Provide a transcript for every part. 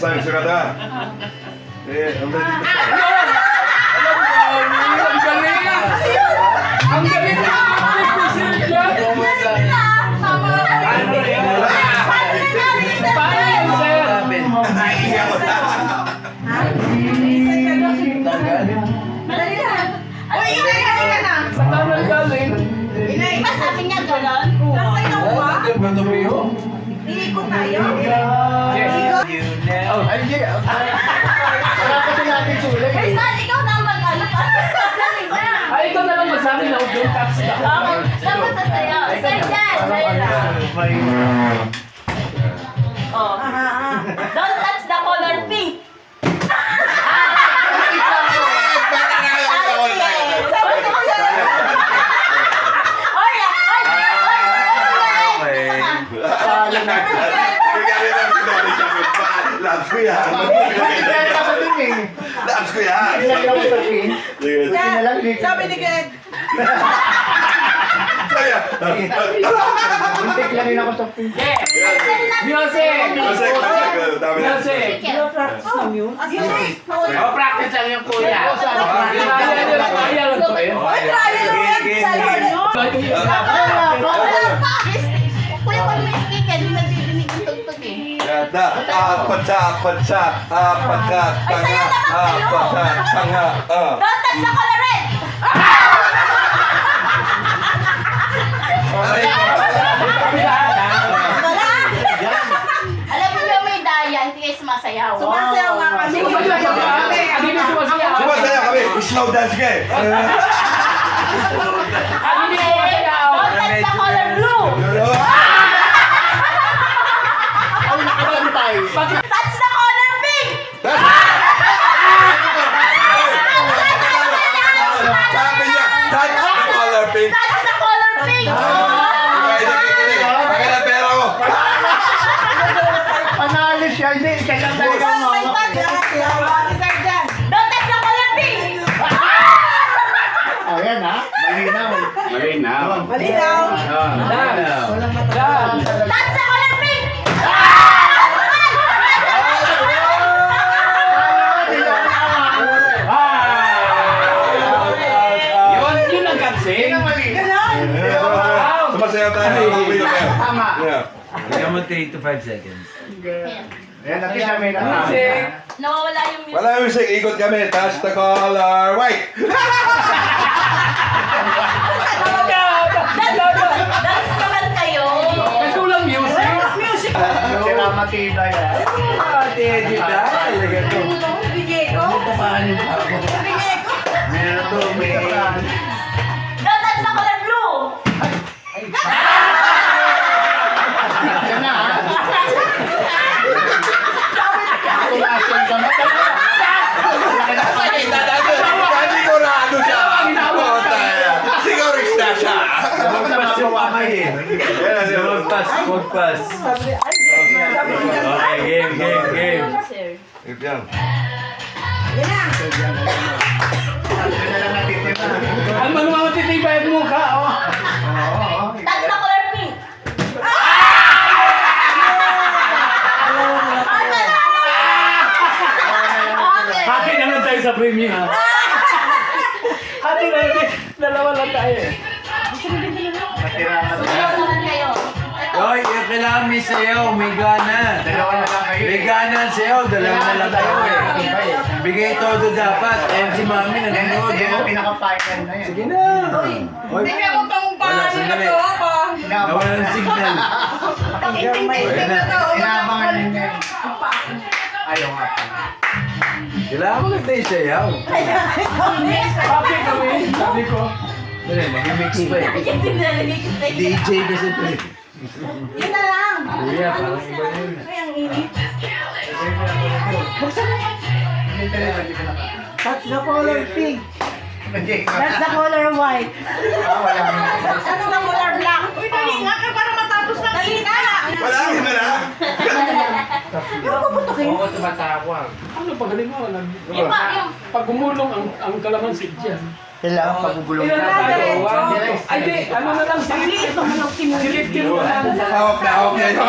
Isang sugata. Eh, ang dali dito. Alam mo, ang galing! Ang galing ang. Sa tanong galing. Inay, ba sabi niya gano'n? Nasa ikaw ba? Na. Ay, ikaw na lang magsabi na huwag yung taxi ako. Okay, dapat sa sayo. Sir Jan, Layla. Oh. Don't touch the color pink. Kaya lang sa pa. Labs ko yan. Labs ko yan. Sige. Sabi ni Glenn, Kaya. Muntik lang rin ako sa pinche. Music! Na. Music! practice lang yun. Oh, practice lang yung kuya. Kaya nila, kaya lang to eh. Ay, trial ulit. Kuya, pag may Ganda. Apat sa, apat sa, apat ka, tanga, apat ka, tanga. Ah. Don't touch the color red! Aray, Alam mo yung may daya, hindi kayo sumasayaw. Sumasayaw nga kami. Sumasayaw ka? Hindi ka sumasayaw. Sumasaya kami. Slow dance ka eh. Ah, sumasayaw. Don't touch the color blue! Malinaw. Malinaw. Malinaw. Dan. Dan. Touch the color pink! Sumasayaw tayo. Tama. Yeah. Bigyan mo 3 to 5 seconds. Yan, natin kami na. Music. Nawawala yung music. Wala music. Ikot kami. Touch the color white. Dance naman kayo. Kasi walang music. Music. Sira matibay ah. Ate, di ba? Talaga to. Bigay ko. Paano pa ako? Bigay ko. Meron to, may... Don't touch the color blue! Yan na ah. Kalkulation ka na. Sigurado siya. Puta yan. Sigurado na siya. Magpas yung kamay eh. Yan, yan. Magpas, magpas. Sabi, ay, sabi ni Jan. Okay, game, game, game. Sir. Ito yan. Yan na. Ang mga kailangan may gana. Dalawa na lang kayo. May gana ang sayaw, dalawa na lang tayo eh. Bigay todo dapat. Eh, si mami nanonood. Yan ang oh. pinaka-final na yan. Sige na. Hoy, Tingnan mo tong Wala, paano na sandali. to. pa. nawala ng signal. Tingnan na to. Inabangan ninyo. Ayaw nga pa. Kailangan mo yung sayaw. Happy kami, sabi ko. Dali, nag-mix pa eh. Ko. DJ kasi ito eh. Yun na lang. Kuya, parang iba yun. Ay, ang init. That's the color pink. That's the color white. Ah, wala. That's the color black. Uy, dali nga ka para matapos na kita. Wala kami na. Oo, tumatawag. Ano, pagaling mo. Alam, yung pag gumulong ang, ang kalamansi dyan. Kailangan pagugulong na two. Ay, di, ano na lang, silip. Ito mo lang Silip mo lang. Hawak na, hawak na.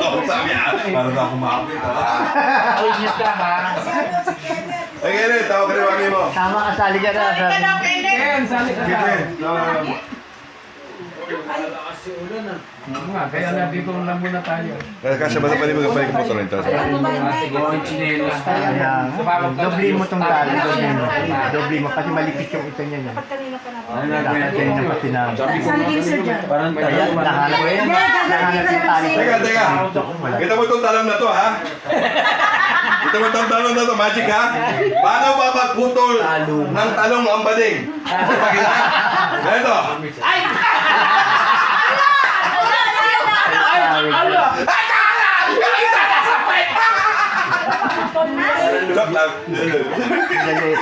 Oh, sabi ah. Para na kumapit ah. Ingat ka ha. Ay, ganyan. Tawag ka rin mo. Tama ka sali ka na. Ka daw, Kenneth. Ken, sali ka Sige. na. Oo nga, Kaya nandito lang muna tayo. Kaya kasya ba na pwede mag-balik mo ito rin? Sige, yung chinelas tayo. Dobli mo tong tali. Dobli mo. Kasi malipit yung ito niya. yan. Ano na Dapat yan yung pati na. Sabi ko nga, Parang tayo. nahanap ko yan. Nahanap yung tali. Teka, teka. Kita mo itong talong na to, ha? Kita mo itong talong na to, magic, ha? Paano ba magputol ng talong ang bading? Pakita. Ganito. Joke lang. Dali.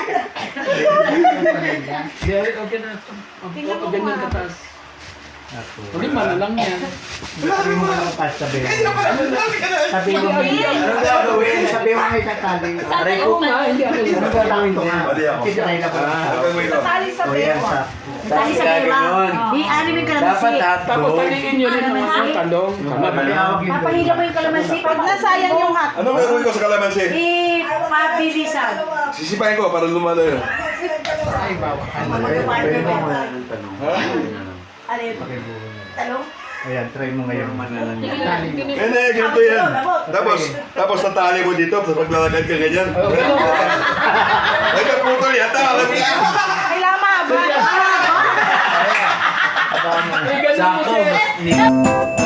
Hindi, okay na. Ang photo ganyan kataas. Lima na lang yan. Sabi mo nga pas sabi mo. Sabi mo Ano gagawin? Sabi mo may katali. Aray ko nga, hindi ako Ano yung ba lang ito nga? Kitry na ko. Ano mo ito? Tali sa O yan sa. Tali sa ganyan. I-animin ka Dapat Tapos hotdog. taliin nyo rin ang mga talong. Papahila mo yung kalamansi. Pag nasayang yung hot. Ano meron ko sa kalamansi? I-pabilisan. Sisipahin ko para lumalo yun. Ay, bawa. Mo wala ng tanong. Ha? Alin? Talong? Ayan, try mo ngayon. Hindi, ganito yan. Tapos, tapos natali mo dito, tapos maglalagad ka ganyan. Oh. Ay, kaputol yata. Alam mo yan.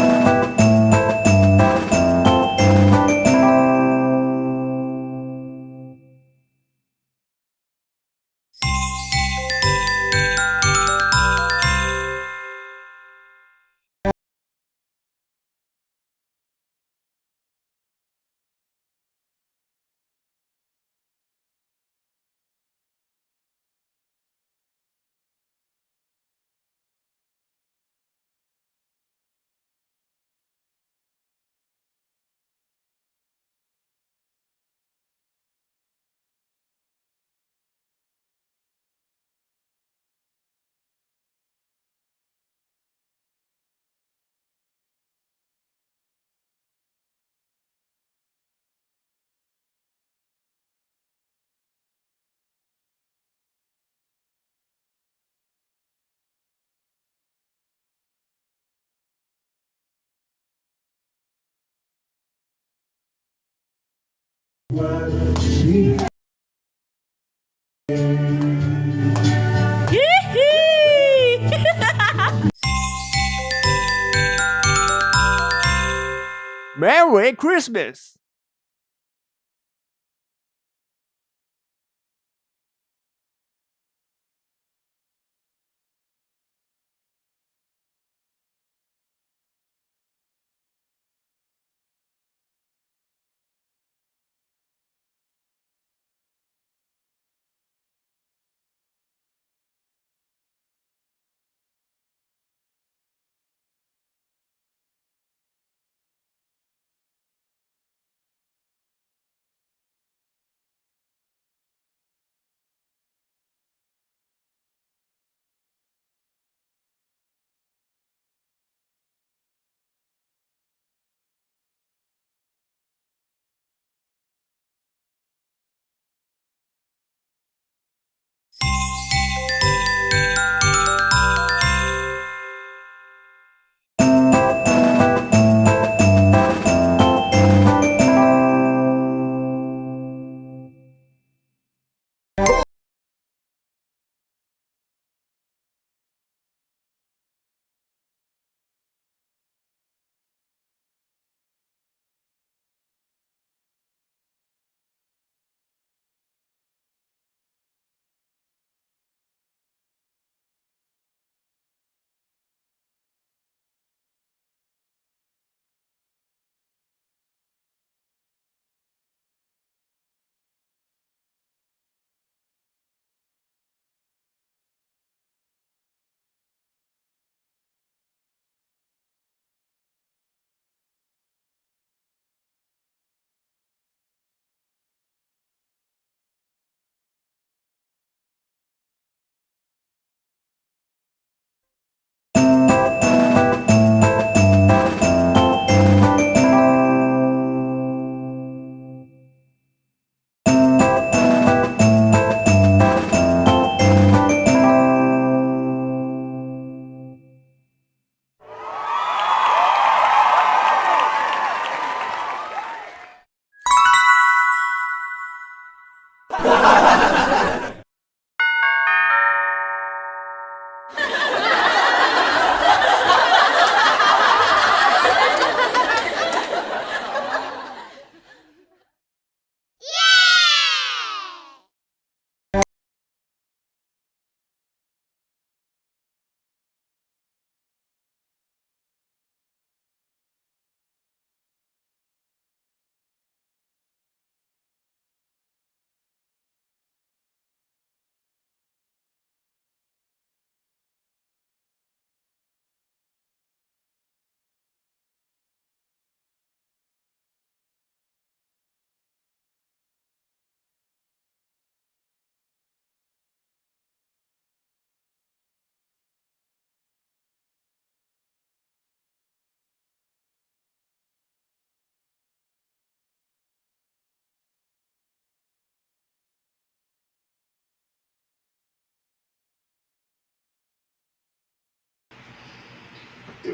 Ay, lama.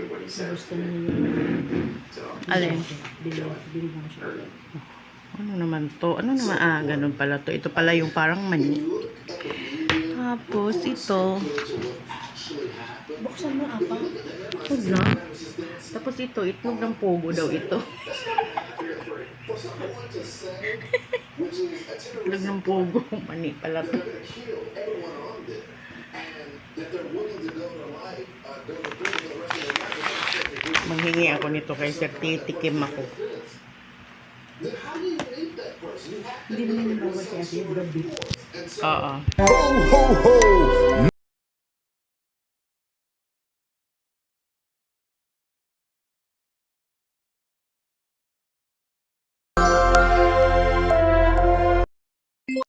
Ba? Ay, ganun mo Sako. siya. Merry Christmas! Alin? Ano naman to? Ano naman? Ah, ganun pala to. Ito pala yung parang mani. Tapos ito. Buksan mo apa? Huwag na. Tapos ito, itlog ng pogo daw ito. itlog ng pogo. Mani pala to. Manghingi ako nito kay Sir Titikim ako. Hindi naman yung bawa siya. Oo. Ho, ho, ho!